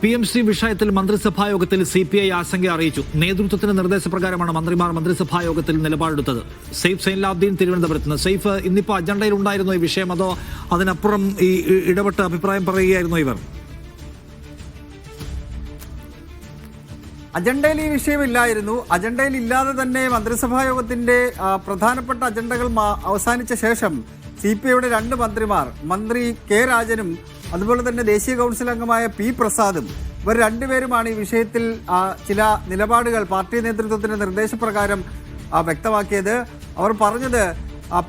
P M C വിഷയത്തിൽ മന്ത്രിസഭാ യോഗത്തിൽ സി പി ഐ ആശങ്ക അറിയിച്ചു. നേതൃത്വത്തിന്റെ നിർദ്ദേശപ്രകാരമാണ് മന്ത്രിമാർ മന്ത്രിസഭാ യോഗത്തിൽ നിലപാടെടുത്തത്. സെയ്ഫ് സൈൻലാബ്ദീൻ തിരുവനന്തപുരത്ത് നിന്ന്. സെയ്ഫ് ഇന്നിപ്പോ അജണ്ടയിൽ ഉണ്ടായിരുന്നോ ഈ വിഷയം. അതോ അതിനപ്പുറം ഈ ഇടപെട്ട് അഭിപ്രായം പറയുകയായിരുന്നോ ഇവർ? അജണ്ടയിൽ ഈ വിഷയമില്ലായിരുന്നു അജണ്ടയിൽ ഇല്ലാതെ തന്നെ മന്ത്രിസഭാ യോഗത്തിന്റെ പ്രധാനപ്പെട്ട അജണ്ടകൾ അവസാനിച്ച ശേഷം സി പി ഐയുടെ രണ്ട് മന്ത്രിമാർ മന്ത്രി കെ രാജനും അതുപോലെ തന്നെ ദേശീയ കൗൺസിൽ അംഗമായ പി പ്രസാദും ഇവർ രണ്ടുപേരുമാണ് ഈ വിഷയത്തിൽ ചില നിലപാടുകൾ പാർട്ടി നേതൃത്വത്തിന്റെ നിർദ്ദേശപ്രകാരം വ്യക്തമാക്കിയത്. അവർ പറഞ്ഞത്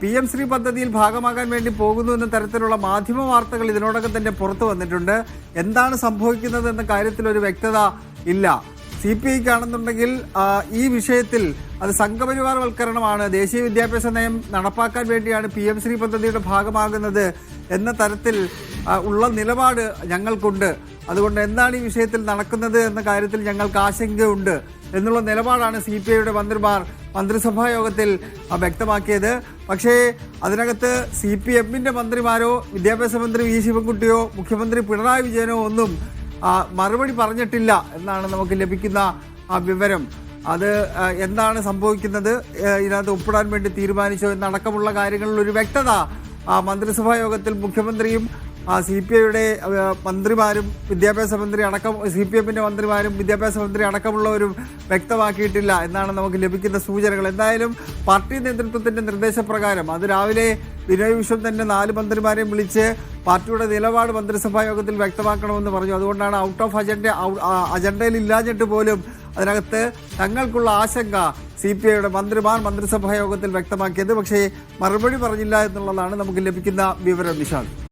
പി എം ശ്രീ പദ്ധതിയിൽ ഭാഗമാകാൻ വേണ്ടി പോകുന്നു എന്ന തരത്തിലുള്ള മാധ്യമ വാർത്തകൾ ഇതിനോടകം തന്നെ പുറത്തു വന്നിട്ടുണ്ട്. എന്താണ് സംഭവിക്കുന്നത് എന്ന കാര്യത്തിൽ ഒരു വ്യക്തത ഇല്ല. സി പി ഐക്ക് ആണെന്നുണ്ടെങ്കിൽ ഈ വിഷയത്തിൽ അത് സംഘപരിവാരവൽക്കരണമാണ് ദേശീയ വിദ്യാഭ്യാസ നയം നടപ്പാക്കാൻ വേണ്ടിയാണ് പി എം ശ്രീ പദ്ധതിയുടെ ഭാഗമാകുന്നത് എന്ന തരത്തിൽ ഉള്ള നിലപാട് ഞങ്ങൾക്കുണ്ട്. അതുകൊണ്ട് എന്താണ് ഈ വിഷയത്തിൽ നടക്കുന്നത് എന്ന കാര്യത്തിൽ ഞങ്ങൾക്ക് ആശങ്കയുണ്ട് എന്നുള്ള നിലപാടാണ് സി പി ഐയുടെ മന്ത്രിമാർ മന്ത്രിസഭാ യോഗത്തിൽ വ്യക്തമാക്കിയത്. പക്ഷേ അതിനകത്ത് സി പി എമ്മിന്റെ മന്ത്രിമാരോ വിദ്യാഭ്യാസ മന്ത്രി വി ശിവൻകുട്ടിയോ മുഖ്യമന്ത്രി പിണറായി വിജയനോ ഒന്നും മറുപടി പറഞ്ഞിട്ടില്ല എന്നാണ് നമുക്ക് ലഭിക്കുന്ന വിവരം. അത് എന്താണ് സംഭവിക്കുന്നത് ഇതിനകത്ത് ഒപ്പിടാൻ വേണ്ടി തീരുമാനിച്ചോ എന്നടക്കമുള്ള കാര്യങ്ങളിൽ ഒരു വ്യക്തത മന്ത്രിസഭാ യോഗത്തിൽ മുഖ്യമന്ത്രിയും സി പി ഐയുടെ മന്ത്രിമാരും വിദ്യാഭ്യാസ മന്ത്രി അടക്കം സി പി എമ്മിന്റെ മന്ത്രിമാരും വിദ്യാഭ്യാസ മന്ത്രി അടക്കമുള്ളവരും വ്യക്തമാക്കിയിട്ടില്ല എന്നാണ് നമുക്ക് ലഭിക്കുന്ന സൂചനകൾ. എന്തായാലും പാർട്ടി നേതൃത്വത്തിന്റെ നിർദ്ദേശപ്രകാരം അത് രാവിലെ വിനയ് വിശ്വം തന്നെ നാല് മന്ത്രിമാരെയും വിളിച്ച് പാർട്ടിയുടെ നിലപാട് മന്ത്രിസഭാ യോഗത്തിൽ വ്യക്തമാക്കണമെന്ന് പറഞ്ഞു. അതുകൊണ്ടാണ് ഔട്ട് ഓഫ് അജണ്ട അജണ്ടയിൽ ഇല്ലാഞ്ഞിട്ട് പോലും അതിനകത്ത് തങ്ങൾക്കുള്ള ആശങ്ക സി പി ഐയുടെ മന്ത്രിമാർ മന്ത്രിസഭാ യോഗത്തിൽ വ്യക്തമാക്കിയത്. പക്ഷേ മറുപടി പറഞ്ഞില്ല എന്നുള്ളതാണ് നമുക്ക് ലഭിക്കുന്ന വിവരം നിഷാദ്.